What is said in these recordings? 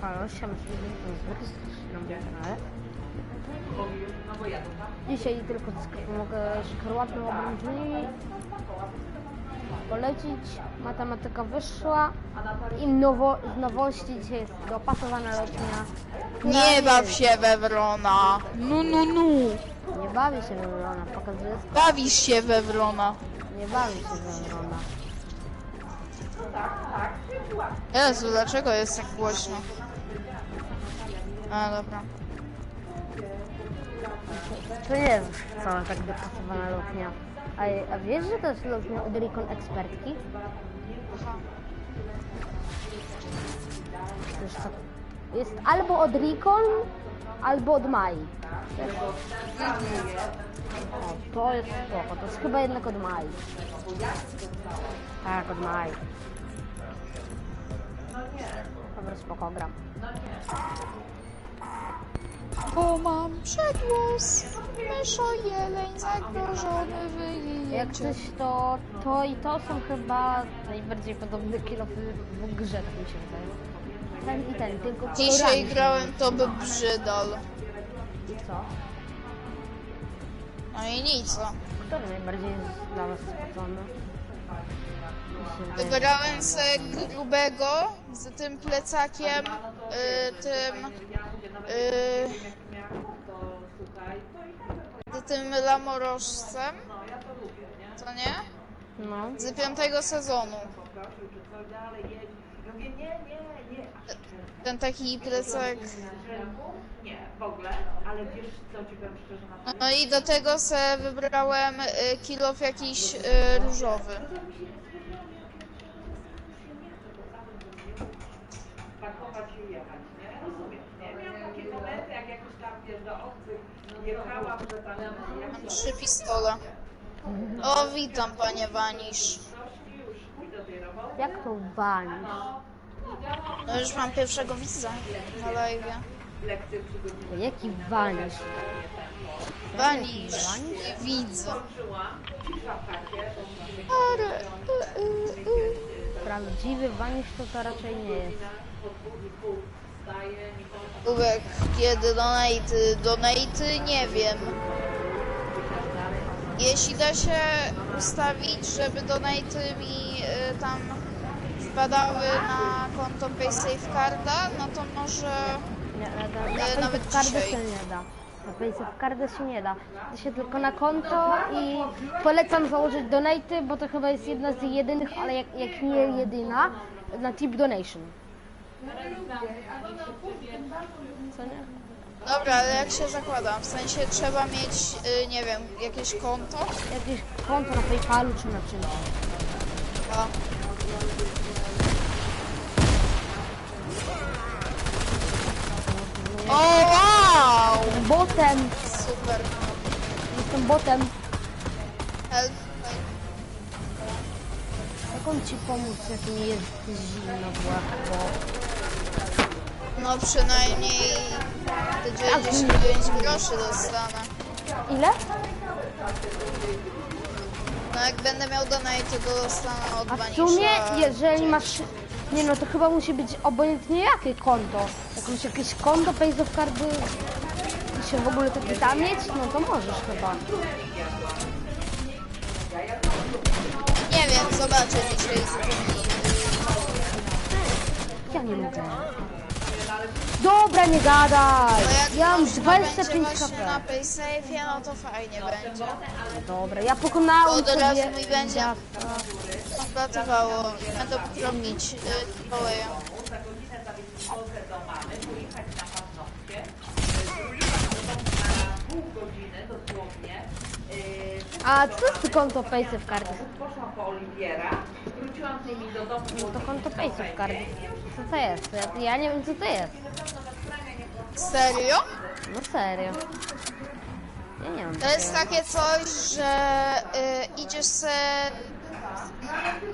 Halo, siema, na moim kanale. Dzisiaj tylko mogę szkarłatną obręcznymi polecić. Matematyka wyszła i nowo, z nowości dzisiaj jest dopasowana lotnia. która Nie baw się we Wrona. Nu, nu, nu. Nie bawię się we Wrona, pokazuję Bawisz się we Wrona. Nie bawię się we Wrona. Jezu, dlaczego jest tak głośno? A, dobra. To nie jest wcale tak dopasowana lotnia. A, a wiesz, że to jest lotnia od Recon Expertki? Wiesz co? Jest albo od Recon, albo od Mai. O, to jest spoko. To jest chyba jednak od Mai. Tak, od Mai. Dobra, spoko, gram. Bo mam przegłos. Myszo jeleń zagrożony Jak wyjęciem. coś, to to i to są chyba najbardziej podobne kilofy w grze, tak mi się wydaje. Ten i ten, tylko Dzisiaj kolorami grałem to by brzydal. różnią. Co? No i nic. no. Który najbardziej jest dla was spocony? Wybrałem se grubego z tym plecakiem, y, tym, z tym lamorożcem, co nie? No, Z piątego sezonu. Ten taki plecak. Nie, w ogóle, ale wiesz co ci powiem szczerze na No i do tego se wybrałem y, kilof jakiś y, różowy. pakować i jechać, nie? Rozumiem, nie? Miałam takie momenty, jak jakoś tam, wiesz, do obcych jechałam, że tam jak Mam trzy pistole. O, witam panie Wanisz. jak to walisz? No już mam pierwszego widza na live. Jaki? Wanisz, widz. Cisza w chacie, Ale, y, y, y. Prawdziwy walisz to to raczej nie jest. Kubek, kiedy donaty? Donaty? Nie wiem. Jeśli da się ustawić, żeby donaty mi y, tam wpadały na konto PaySafeCarda, no to może... Nie, na, na, na E, nawet Paysafe Carda dzisiaj. się nie da. Na Paysafe Carda się nie da. Da się tylko na konto i polecam założyć donaty, bo to chyba jest jedna z jedynych, ale jak, jak nie jedyna, na tip donation. Co nie? Dobra, ale jak się zakładam? W sensie trzeba mieć, y, nie wiem, jakieś konto? Jakieś konto na Paypalu czy na czymś. A. O, wow! Botem! Super. Jestem botem. Help. Jak on ci pomóc, jak mi jest zimno łapko? No przynajmniej te 99 groszy dostanę. Ile? No jak będę miał donate, to dostanę od A w sumie, jeżeli 9. masz... Nie no, to chyba musi być obojętnie jakie konto. Jak masz jakieś konto Paysafe Cardy i się w ogóle takie tam mieć, no to możesz chyba. Nie wiem, zobaczę dzisiaj. Ja nie mogę. Dobra, nie gadaj! No jak Ja mam można 25 będzie właśnie na HP. PaySafe'ie, no to fajnie będzie. Dobra, ja pokonałem Od razu sobie... mi będzie. Pracowało. Będę mógł robić y, A co jest to konto Paysafe Cardy? poszłam po Oliwiera, wróciłam z nimi do domu, No to konto Paysafe Cardy. Co to jest? Ja, ja nie wiem co to jest. Serio? No serio. Ja nie wiem. co To jest takie coś, że y, idziesz se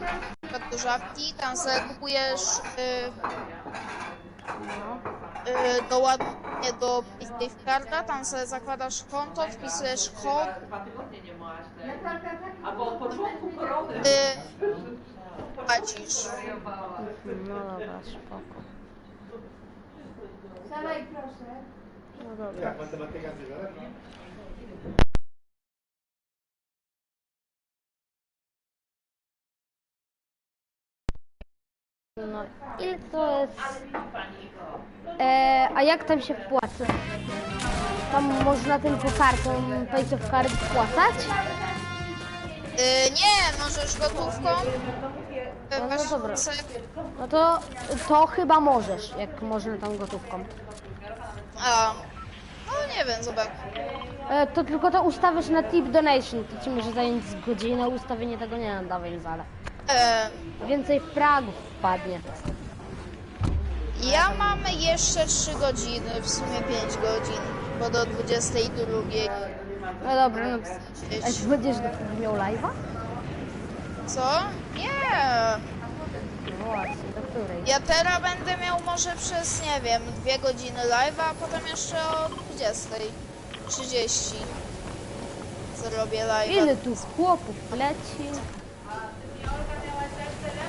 na przykład do żabki, tam sobie kupujesz y, y, do ładnie do PlayStation Carda, tam sobie zakładasz konto, wpisujesz kod, dwa tygodnie nie byłaś, albo od początku korony. y, płacisz. No dobra, spoko. No dobra. Jak matematyka ty No, ile to jest? E, a jak tam się płaci? Tam można tylko kartą Pay of Card wpłacać? Y, nie, możesz gotówką. Y, No, no dobra. No to, to chyba możesz, jak można tą gotówką. A, no nie wiem, zobacz. E, to tylko to ustawisz na tip donation, to ci może zająć z godzinę, ustawienie tego nie nadawa wcale. E, Więcej fragów wpadnie. ja mam jeszcze 3 godziny, w sumie 5 godzin, bo do 22. No dobra, no a czy będziesz do- miał live'a? Co? Nie. No właśnie, do której? Ja teraz będę miał może przez, nie wiem, 2 godziny live'a, a potem jeszcze o 20.30 zrobię live'a. Ile tu chłopów leci?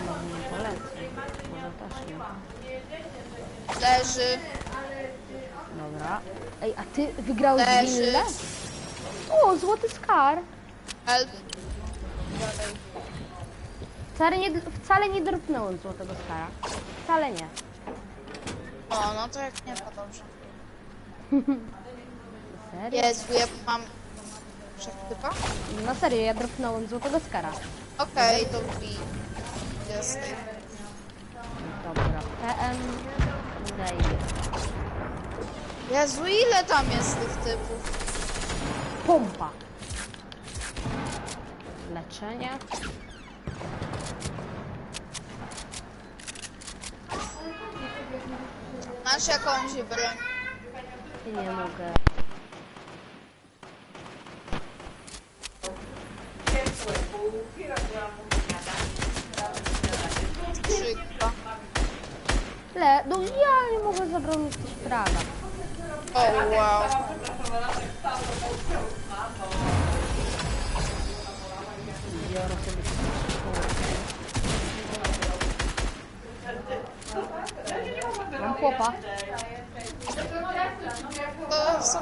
No, nie poleci. Może też nie. Leży, Dobra. Ej, a ty wygrałeś Leży. winyle? O, złoty skar. help. Wcale nie, wcale nie dropnąłem złotego skara. Wcale nie. O, no to jak nie, to dobrze. Serio? Jezu, ja mam... Chyba? Na serio, ja dropnąłem złotego skara. Okej, to wbij. 20. Dobra, PM daje. Jezu, ile tam jest tych typów? Pompa. Leczenie. Masz jakąś broń? Nie mogę. Skrzynka. Le, no ja nie mogę zabrać też prawa. O, wow. Biorę sobie Mam chłopa. To są...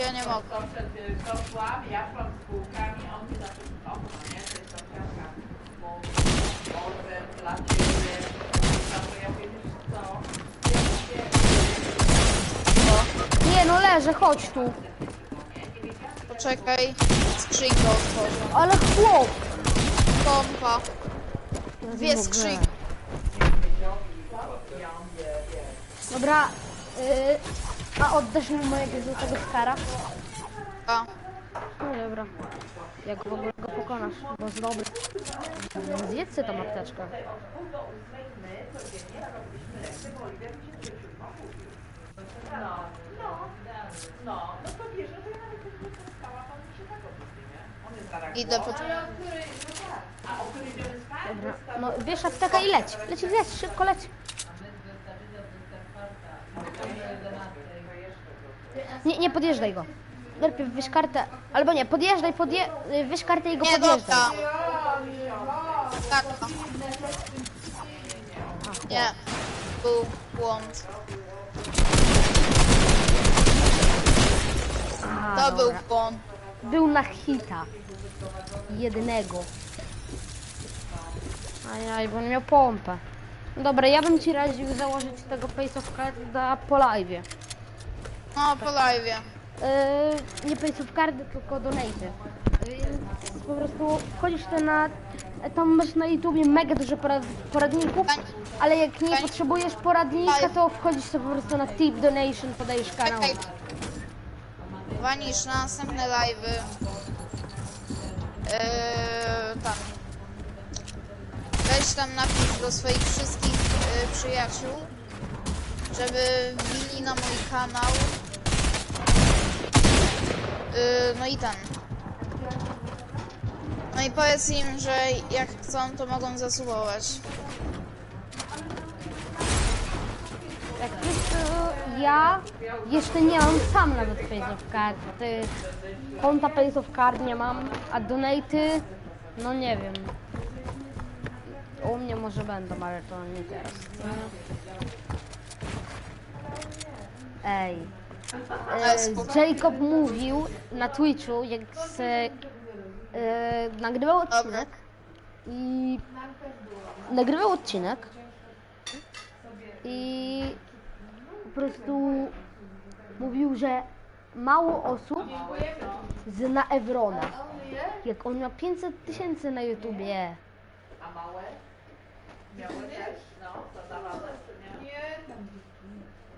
Ja nie mogę. Nie, no leżę, chodź tu. Poczekaj. Skrzynkę otworzę. Ale chłop. Pompa. Dwie skrzynki. Dobra, y, a oddasz mi mojego złotego skara? A, No dobra. Jak w ogóle go pokonasz, bo jest dobry. Zjedz sobie tą apteczkę. No, no to wiesz, no to ja nawet nie to on się tak idę po... A o której? Dobra. No bierz aptekę i leć. Leć, leć, szybko leć. Nie, nie podjeżdżaj go. Najpierw weź kartę, albo nie, podjeżdżaj, podje, weź kartę i go Nie, podjeżdżaj. dobra. Tak. Nie. Był błąd. Aha, To był dobra. błąd. Był na hita. Jednego. Ajaj, bo on miał pompę. No Dobra, ja bym ci radził założyć tego Pace of Carda po live'ie. No, po live'ie. Yy, nie Pace of Cardy, tylko donate. Więc po prostu wchodzisz ty na... Tam masz na YouTubie mega dużo porad, poradników, ale jak nie potrzebujesz poradnika, to wchodzisz sobie po prostu na tip donation, podajesz kanał. Wanisz na następne live'y. Yy, tam. Weź tam napisz do swoich wszystkich yy, przyjaciół, żeby wbili na mój kanał. Yy, no i ten. No i powiedz im, że jak chcą, to mogą zasubować. Jak wiesz, to ja jeszcze nie mam sam nawet Pace of Card. Ty, konta Pace of Card nie mam, a donaty, no nie wiem. U mnie może będą, ale to nie teraz. Ej, E, Jacob mówił na Twitchu, jak se, e, nagrywał odcinek i nagrywał odcinek i po prostu mówił, że mało osób zna Evrona. Jak on ma 500 tysięcy na YouTubie. A małe? Miały też? No, to dawane, czy nie? Nie, tam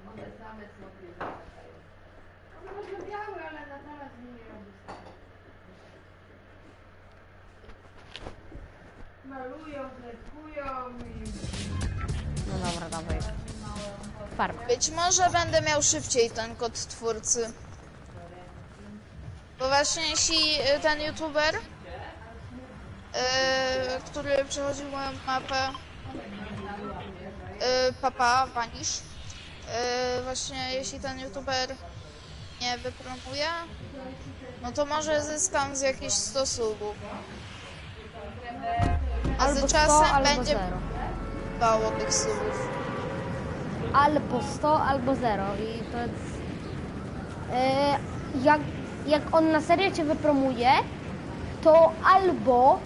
one same są One rozmawiały, ale na teraz nie robią same. Malują, freskują i... No dobra, dawaj. Farba. Być może będę miał szybciej ten kod twórcy. Bo właśnie jeśli y, ten youtuber, y, który przechodził moją mapę, Papa Vanish, y, właśnie jeśli ten youtuber nie wypromuje, no to może zyskam z jakieś 100 subów. A Albo z 100, czasem albo będzie 0. mało tych subów. Albo 100, albo 0. I to jest... E, jak, jak on na serio cię wypromuje, to albo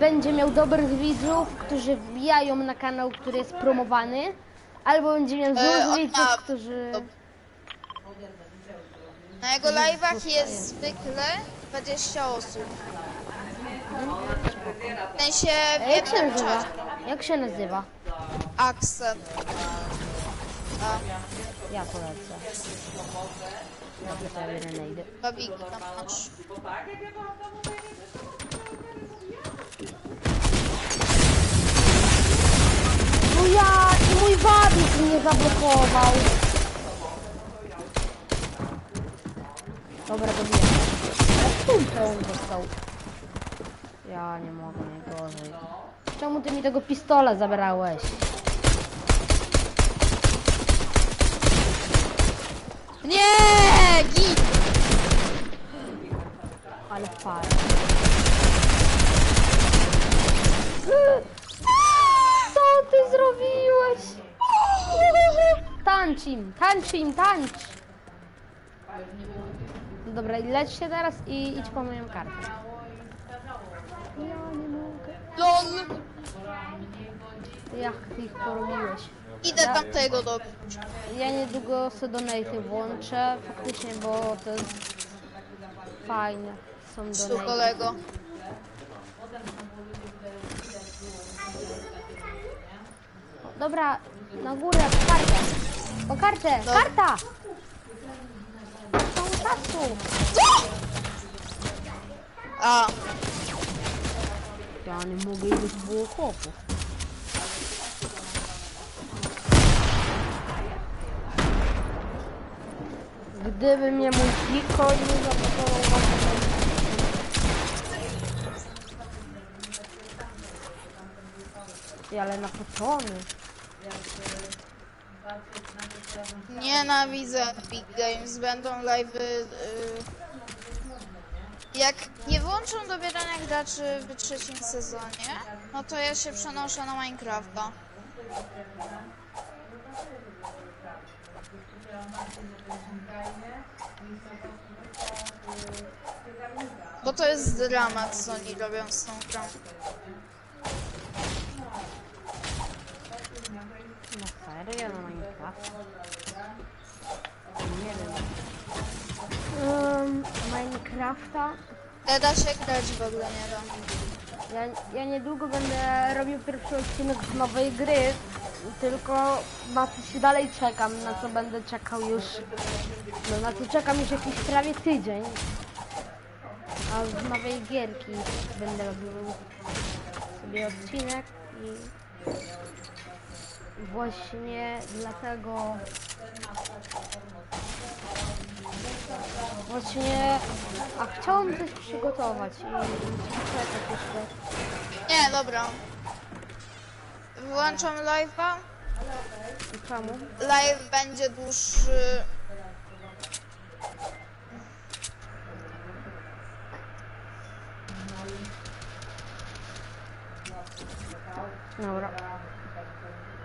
będzie miał dobrych widzów, którzy wbijają na kanał, który jest promowany, albo będzie miał złych on widzów, ma- którzy... Na jego live'ach jest zwykle 20 osób. W sensie w A jak się jednym nazywa? Jak się nazywa? Akcent. A, Ja polecę. Dobrze, to ja biorę najdę. babiki tam masz. Bo tak, jak ja byłam w domu, to ja nie No ja i mój wabik mnie zablokował. Dobra, dobiję. Ale kulkę on dostał. Ja nie mogę, nie gorzej. Czemu ty mi tego pistola zabrałeś? Nie! Git! Ale fajnie. Ty zrobiłeś? Tańcz im, tańcz im, tańcz. Dobra, leć się teraz i idź po moją kartę. Ja nie mogę. LOL! Jak ty ich porobiłeś? Idę tamtego dobić. Ja niedługo sobie donaty włączę, faktycznie, bo to jest fajne. Są Su donaty. kolego. Dobra, na górę, po kartę. Po kartę, No. karta! Są czasu. A, Ja nie mogę iść było chłopów. Gdyby mnie mój Piko nie zablokował właśnie. Ale napoczony. Nienawidzę Big Games. Będą live'y... Y... Jak nie włączą dobierania graczy w trzecim sezonie, no to ja się przenoszę na Minecrafta. Bo to jest dramat, co oni robią z tą grą. Na serio, na Minecraft? Nie wiem. Um, Minecrafta Nie da się grać w ogóle, nie da. Ja, ja niedługo będę robił pierwszy odcinek z nowej gry, tylko na co się dalej czekam, na co będę czekał już, no na co czekam już jakiś prawie tydzień. A z nowej gierki będę robił sobie odcinek i właśnie dlatego właśnie a chciałam coś przygotować i czekać jeszcze. Nie, dobra. Wyłączam live'a. I Czemu? Live będzie dłuższy. Dobra.